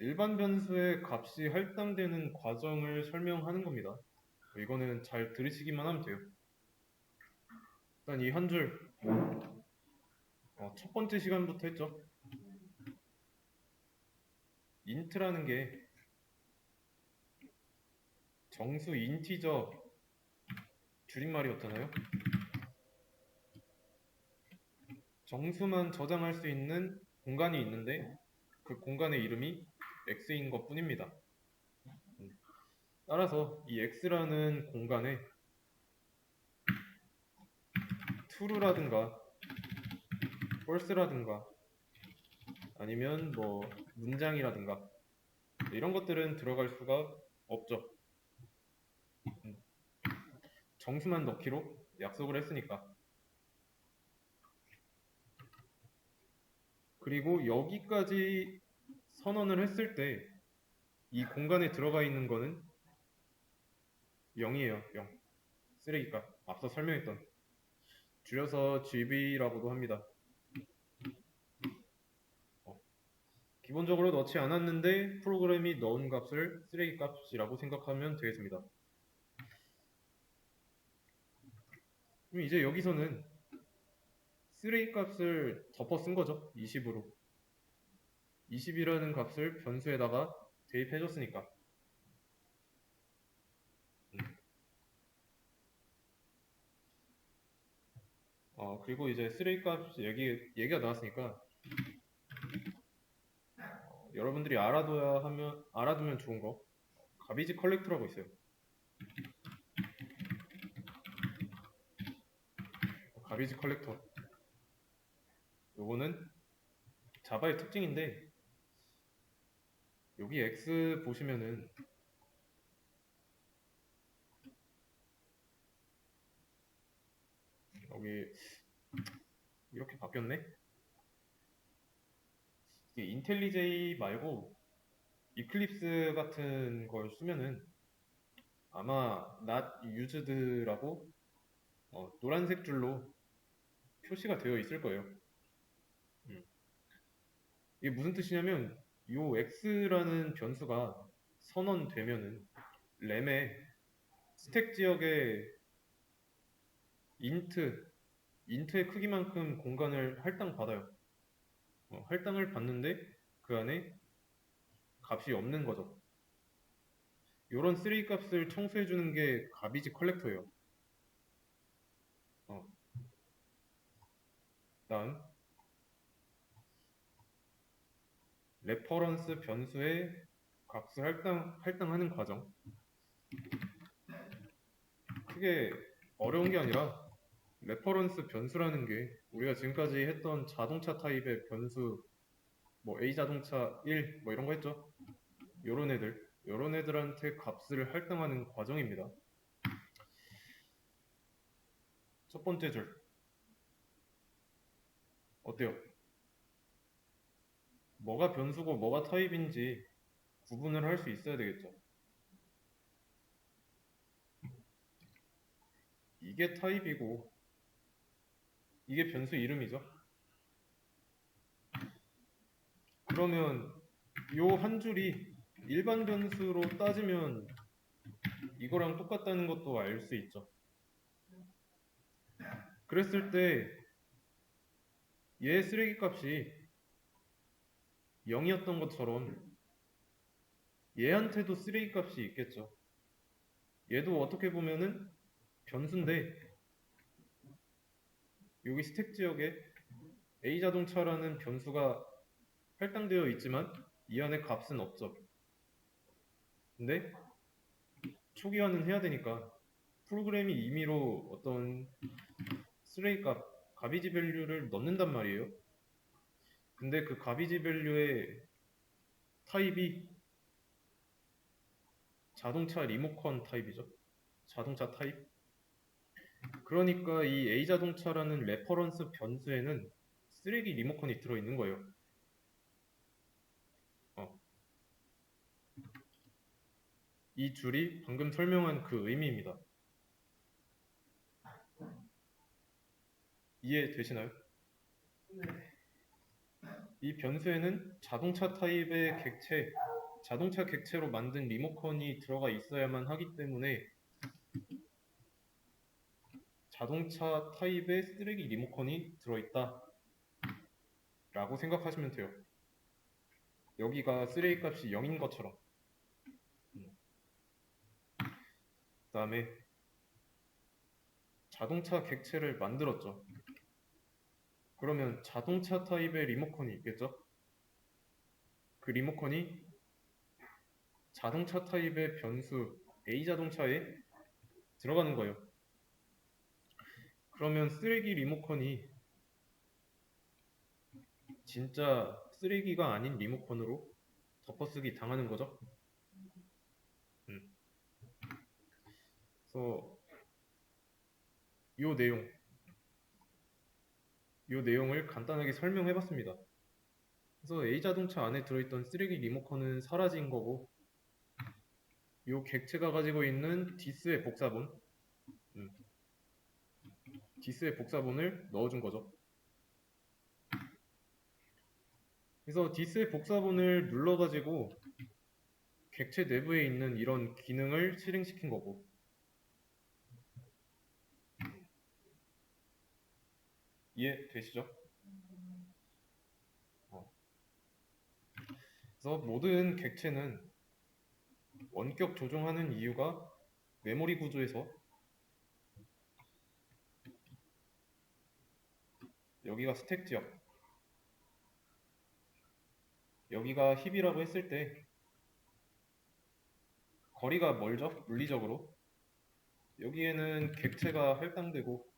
일반 변수의 값이 할당되는 과정을 설명하는 겁니다. 이거는 잘 들으시기만 하면 돼요. 일단 이 한 줄, 어, 첫 번째 시간부터 했죠. 인트라는 게 정수 인티저 줄임말이었잖아요. 정수만 저장할 수 있는 공간이 있는데 그 공간의 이름이 x인 것 뿐입니다. 음. 따라서 이 x라는 공간에 true라든가 false라든가 아니면 뭐 문장이라든가 이런 것들은 들어갈 수가 없죠. 음. 정수만 넣기로 약속을 했으니까. 그리고 여기까지 선언을 했을 때 이 공간에 들어가 있는 거는 0이에요. 0. 쓰레기값. 앞서 설명했던 줄여서 GB라고도 합니다. 어. 기본적으로 넣지 않았는데 프로그램이 넣은 값을 쓰레기값이라고 생각하면 되겠습니다. 그럼 이제 여기서는 쓰레기값을 덮어 쓴 거죠. 20으로. 20이라는 값을 변수에다가 대입해줬으니까. 음. 어, 그리고 이제 쓰레기 값 얘기, 얘기가 나왔으니까 어, 여러분들이 알아둬야 하면, 알아두면 좋은 거 가비지 컬렉터라고 있어요. 가비지 컬렉터. 요거는 자바의 특징인데 여기 X 보시면은 여기 이렇게 바뀌었네? 이게 인텔리제이 말고 이클립스 같은 걸 쓰면은 아마 not used라고 어, 노란색 줄로 표시가 되어 있을 거예요. 음. 이게 무슨 뜻이냐면 요 x라는 변수가 선언되면은 램의 스택 지역에 인트 인트의 크기만큼 공간을 할당 받아요. 어, 할당을 받는데 그 안에 값이 없는 거죠. 요런 쓰레기 값을 청소해 주는 게 가비지 컬렉터예요. 어. 다음 레퍼런스 변수의 값을 할당, 할당하는 과정. 크게 어려운 게 아니라 레퍼런스 변수라는 게 우리가 지금까지 했던 자동차 타입의 변수 뭐 A 자동차 1 뭐 이런 거 했죠. 요런 애들, 요런 애들한테 값을 할당하는 과정입니다. 첫 번째 줄. 어때요? 뭐가 변수고 뭐가 타입인지 구분을 할 수 있어야 되겠죠. 이게 타입이고 이게 변수 이름이죠. 그러면 요 한 줄이 일반 변수로 따지면 이거랑 똑같다는 것도 알 수 있죠. 그랬을 때 얘 쓰레기 값이 0이었던 것처럼 얘한테도 쓰레기 값이 있겠죠. 얘도 어떻게 보면은 변수인데 여기 스택 지역에 A 자동차라는 변수가 할당되어 있지만 이 안에 값은 없죠. 근데 초기화는 해야 되니까 프로그램이 임의로 어떤 쓰레기 값, 가비지 밸류를 넣는단 말이에요. 근데 그 가비지 밸류의 타입이 자동차 리모컨 타입이죠. 자동차 타입. 그러니까 이 A 자동차라는 레퍼런스 변수에는 쓰레기 리모컨이 들어있는 거예요. 어. 이 줄이 방금 설명한 그 의미입니다. 이해되시나요? 네. 이 변수에는 자동차 타입의 객체, 자동차 객체로 만든 리모컨이 들어가 있어야만 하기 때문에 자동차 타입의 쓰레기 리모컨이 들어있다 라고 생각하시면 돼요. 여기가 쓰레기 값이 0인 것처럼 그 다음에 자동차 객체를 만들었죠. 그러면 자동차 타입의 리모컨이 있겠죠? 그 리모컨이 자동차 타입의 변수 A 자동차에 들어가는 거예요. 그러면 쓰레기 리모컨이 진짜 쓰레기가 아닌 리모컨으로 덮어쓰기 당하는 거죠. 음. 그래서 요 내용 요 내용을 간단하게 설명해 봤습니다. 그래서 A 자동차 안에 들어있던 쓰레기 리모컨은 사라진 거고 요 객체가 가지고 있는 디스의 복사본 음. 디스의 복사본을 넣어준 거죠. 그래서 디스의 복사본을 눌러가지고 객체 내부에 있는 이런 기능을 실행시킨 거고 이해되시죠? 어. 그래서 모든 객체는 원격 조종하는 이유가 메모리 구조에서 여기가 스택 지역 여기가 힙이라고 했을 때 거리가 멀죠? 물리적으로 여기에는 객체가 할당되고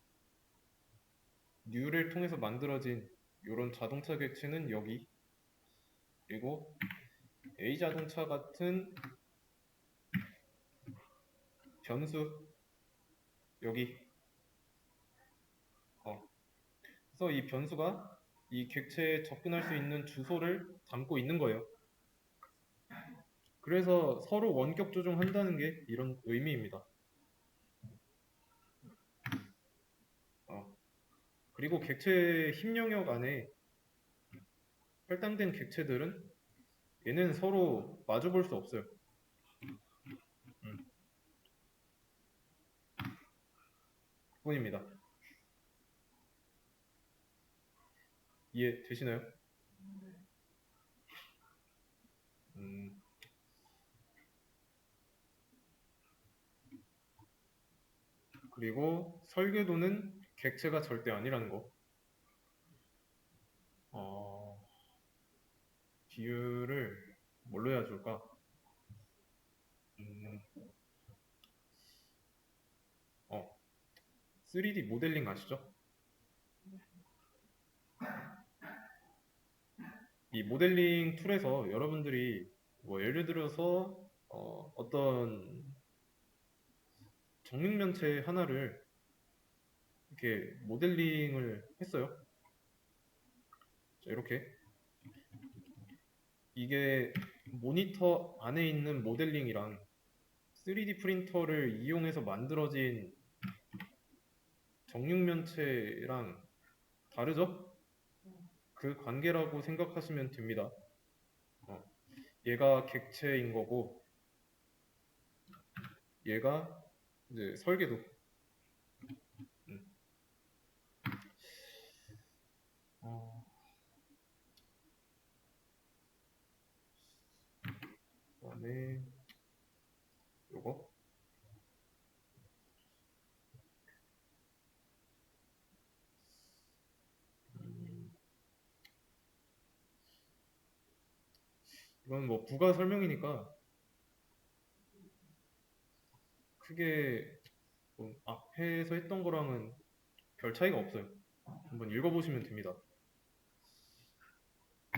뉴를 통해서 만들어진 이런 자동차 객체는 여기 그리고 A 자동차 같은 변수 여기 어. 그래서 이 변수가 이 객체에 접근할 수 있는 주소를 담고 있는 거예요. 그래서 서로 원격 조종한다는 게 이런 의미입니다. 어. 그리고 객체 힘 영역 안에 할당된 객체들은 얘는 서로 마주 볼 수 없어요. 음. 그뿐입니다. 이해 되시나요? 음. 그리고 설계도는 객체가 절대 아니라는 거. 어, 비유를 뭘로 해야 좋을까? 음, 어, 3D 모델링 아시죠? 이 모델링 툴에서 여러분들이 뭐 예를 들어서 어, 어떤 정육면체 하나를 이렇게 모델링을 했어요. 자, 이렇게 이게 모니터 안에 있는 모델링이랑 3D 프린터를 이용해서 만들어진 정육면체랑 다르죠? 그 관계라고 생각하시면 됩니다. 어, 얘가 객체인 거고 얘가 이제 설계도. 음. 어, 그다음에 요거 음, 이건 뭐 부가 설명이니까 크게 뭐 앞에서 했던 거랑은 별 차이가 없어요. 한번 읽어보시면 됩니다.